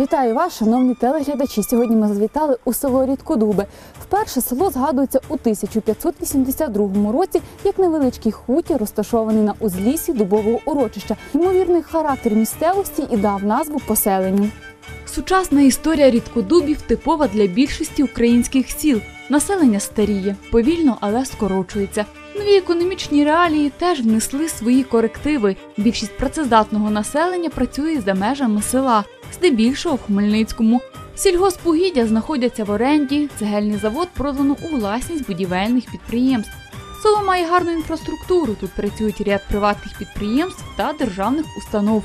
Вітаю вас, шановні телеглядачі. Сьогодні ми завітали у село Рідкодуби. Вперше село згадується у 1582 році як невеличкий хутір, розташований на узліссі дубового урочища. Ймовірний характер місцевості і дав назву поселенню. Сучасна історія рідкодубів типова для більшості українських сіл. Населення старіє, повільно, але скорочується. Нові економічні реалії теж внесли свої корективи. Більшість працездатного населення працює за межами села, здебільшого в Хмельницькому. Сільгоспугіддя знаходяться в оренді, цегельний завод продано у власність будівельних підприємств. Село має гарну інфраструктуру. Тут працюють ряд приватних підприємств та державних установ.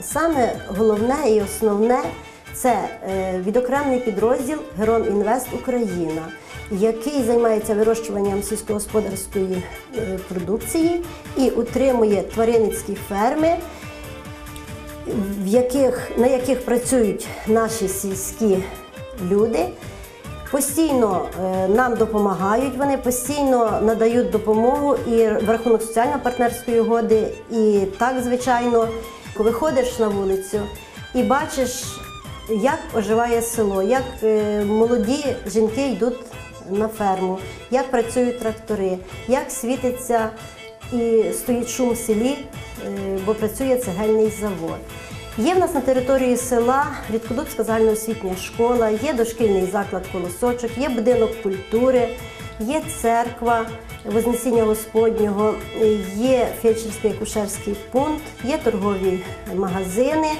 Саме головне і основне це е, відокремлений підрозділ Гером Інвест Україна, який займається вирощуванням сільськогосподарської е, продукції і утримує тваринницькі ферми, в яких, на яких працюють наші сільські люди. Постійно е, нам допомагають, вони постійно надають допомогу і в рахунок соціально-партнерської угоди, і так, звичайно, виходиш на вулицю і бачиш, як оживає село, як е, молоді жінки йдуть на ферму, як працюють трактори, як світиться і стоїть шум в селі, е, бо працює цегельний завод. Є в нас на території села Рідкодубська загальноосвітня школа, є дошкільний заклад колосочок, є будинок культури, є церква Вознесіння Господнього, є фельдшерський акушерський пункт, є торгові магазини.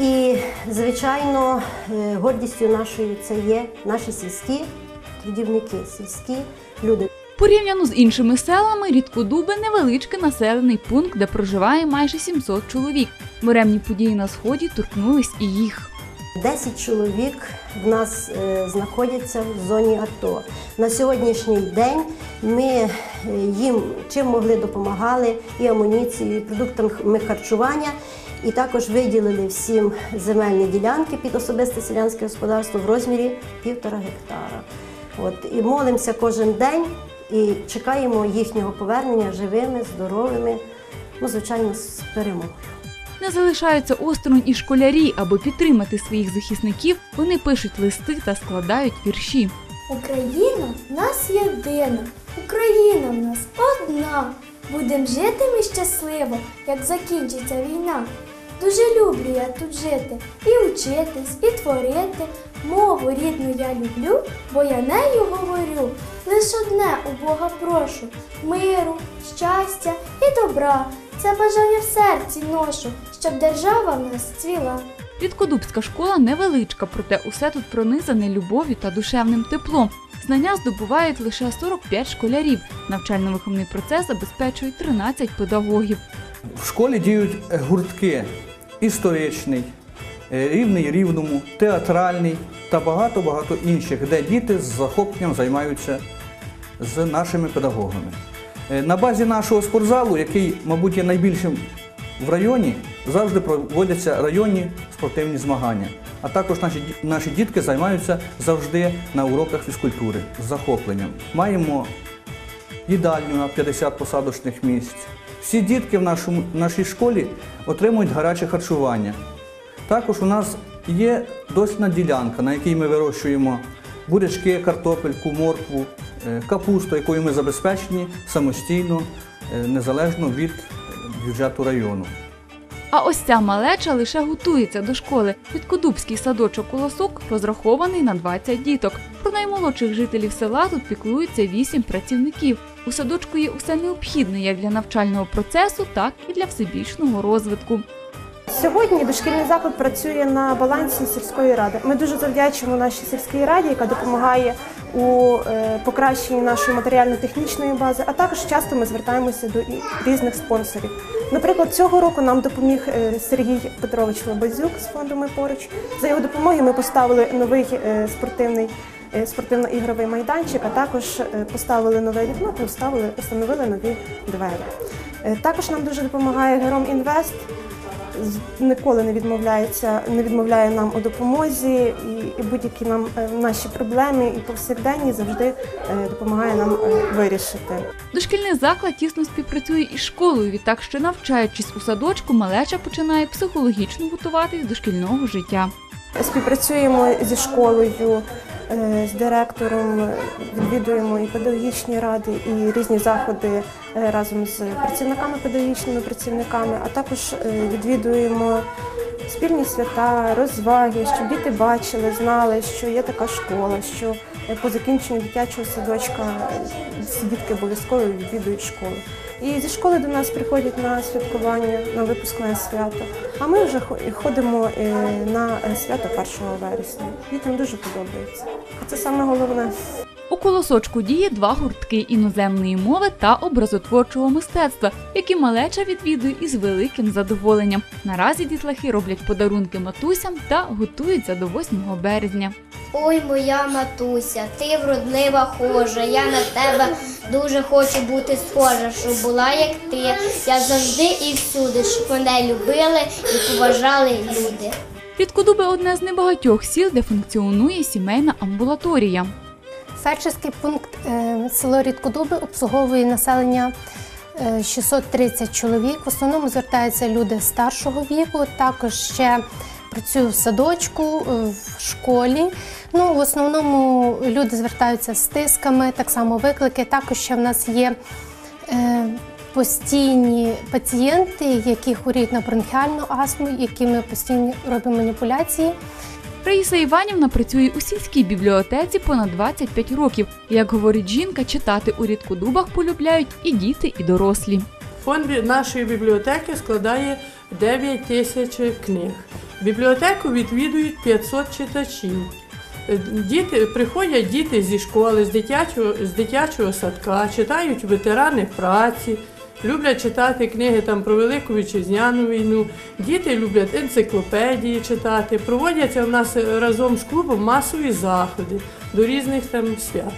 І, звичайно, е, гордістю нашою це є наші сільські трудівники, сільські люди. Порівняно з іншими селами, Рідкодуби невеличкий населений пункт, де проживає майже 700 чоловік. Буремні події на сході торкнулись і їх. 10 чоловік в нас е, знаходяться в зоні АТО. На сьогоднішній день ми е, їм чим могли допомагали і амуніцією, і продуктами харчування. І також виділили всім земельні ділянки під особисте селянське господарство в розмірі півтора гектара. От, і молимося кожен день і чекаємо їхнього повернення живими, здоровими, ну, звичайно, з перемогою. Не залишаються осторонь і школярі, аби підтримати своїх захисників. Вони пишуть листи та складають вірші. Україна в нас єдина, Україна в нас одна. Будем жити ми щасливо, як закінчиться війна. Дуже люблю я тут жити, і вчитись, і творити. Мову рідну я люблю, бо я нею говорю. Лиш одне у Бога прошу миру, щастя і добра. Це бажання в серці ношу, щоб держава в нас цвіла. Рідкодубська школа невеличка, проте усе тут пронизане любов'ю та душевним теплом. Знання здобувають лише 45 школярів. Навчально-виховний процес забезпечує 13 педагогів. В школі діють гуртки історичний, е, рівний рівному, театральний та багато-багато інших, де діти з захопленням займаються з нашими педагогами. Е, На базі нашого спортзалу, який, мабуть, є найбільшим в районі, завжди проводяться районні спортивні змагання. А також наші, наші дітки займаються завжди на уроках фізкультури з захопленням. Маємо їдальню на 50 посадочних місць. Всі дітки в нашій школі отримують гаряче харчування. Також у нас є дослідна ділянка, на якій ми вирощуємо бурячки, картопельку, моркву, е, капусту, якою ми забезпечені самостійно, е, незалежно від е, бюджету району. А ось ця малеча лише готується до школи. Підкодубський садочок колосок розрахований на 20 діток. Про наймолодших жителів села тут піклуються 8 працівників. У садочку є усе необхідне як для навчального процесу, так і для всебічного розвитку. Сьогодні дошкільний заклад працює на балансі сільської ради. Ми дуже завдячуємо нашій сільській раді, яка допомагає у е, покращенні нашої матеріально-технічної бази, а також часто ми звертаємося до різних спонсорів. Наприклад, цього року нам допоміг е, Сергій Петрович Лобазюк з фонду «Ми поруч. За його допомогою ми поставили новий е, спортивний. Е, Спортивно-ігровий майданчик, а також е, поставили нове вікно та вставили, встановили нові двері. Е, Також нам дуже допомагає Гером Інвест ніколи не відмовляється, не відмовляє нам у допомозі, і, будь-які нам наші проблеми і повсякденні завжди допомагає нам вирішити. Дошкільний заклад тісно співпрацює із школою. Відтак, що навчаючись у садочку, малеча починає психологічно готуватись до шкільного життя. Співпрацюємо зі школою, з директором, е, відвідуємо і педагогічні ради, і різні заходи е, разом з працівниками, педагогічними працівниками, а також е, відвідуємо спільні свята, розваги, щоб діти бачили, знали, що є така школа, що е, по закінченню дитячого садочка е, дітки обов'язково відвідують школу. І зі школи до нас приходять на святкування, на випускне свято. А ми вже хо- ходимо е, на е, свято 1 вересня. Дітям дуже подобається. А це саме головне. У колосочку діє два гуртки іноземної мови та образотворчого мистецтва, які малеча відвідує із великим задоволенням. Наразі дітлахи роблять подарунки матусям та готуються до 8 березня. Ой, моя матуся, ти вродлива хожа, я на тебе дуже хочу бути схожа, щоб була як ти. Я завжди і всюди, щоб мене любили і поважали люди. Рідкодуби одне з небагатьох сіл, де функціонує сімейна амбулаторія. Фельдшерський пункт е, село Рідкодуби обслуговує населення е, 630 чоловік. В основному звертаються люди старшого віку. Також ще працюю в садочку, е, в школі. Ну, в основному люди звертаються з тисками, так само виклики. Також ще в нас є е, постійні пацієнти, які хворіють на бронхіальну астму, які ми постійно робимо маніпуляції. Раїса Іванівна працює у сільській бібліотеці понад 25 років. Як говорить жінка, читати у рідкодубах полюбляють і діти, і дорослі. Фонд нашої бібліотеки складає 9 тисяч книг. Бібліотеку відвідують 500 читачів. Е, Діти приходять діти зі школи, з дитячого, з дитячого садка, читають ветерани праці, люблять читати книги там про Велику Вітчизняну війну. Діти люблять енциклопедії читати. Проводяться в нас е, разом з клубом масові заходи до різних там свят.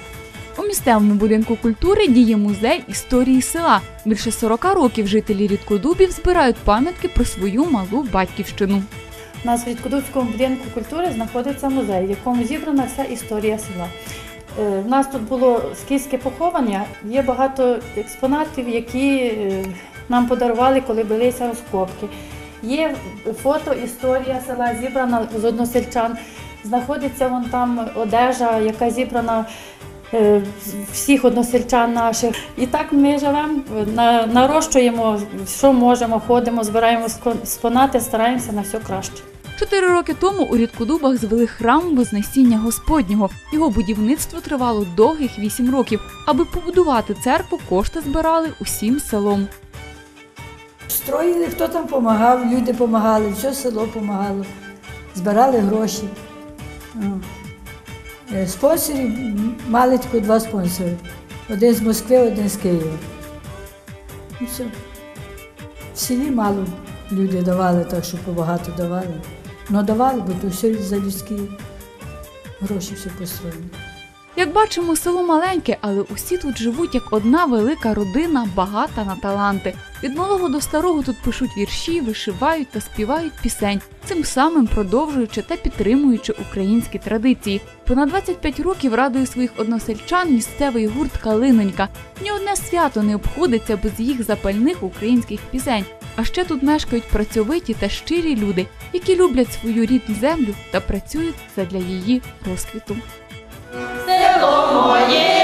У місцевому будинку культури діє музей історії села. Більше 40 років жителі рідкодубів збирають пам'ятки про свою малу батьківщину. У нас в Рідкодубському будинку культури знаходиться музей, в якому зібрана вся історія села. Е, В нас тут було скіфське поховання, є багато експонатів, які е, нам подарували, коли билися розкопки. Є фото історія села, зібрана з односельчан. Знаходиться вон там одежа, яка зібрана е, всіх односельчан наших. І так ми живемо, е, нарощуємо, що можемо, ходимо, збираємо експонати, стараємося на все краще. Чотири роки тому у рідкодубах звели храм Вознесіння Господнього. Його будівництво тривало довгих вісім років. Аби побудувати церкву, кошти збирали усім селом. Строїли, хто там допомагав, люди допомагали, все село допомагало, збирали гроші. Е, Спонсорів мали тільки два спонсори. Один з Москви, один з Києва. Все. В селі мало люди давали, так що побагато давали. Ну давали, бо то все за людські гроші все построєно. Як бачимо, село маленьке, але усі тут живуть як одна велика родина, багата на таланти. Від малого до старого тут пишуть вірші, вишивають та співають пісень, цим самим продовжуючи та підтримуючи українські традиції. Понад 25 років радує своїх односельчан місцевий гурт Калинонька. Ні одне свято не обходиться без їх запальних українських пісень. А ще тут мешкають працьовиті та щирі люди, які люблять свою рідну землю та працюють задля її розквіту. Село моє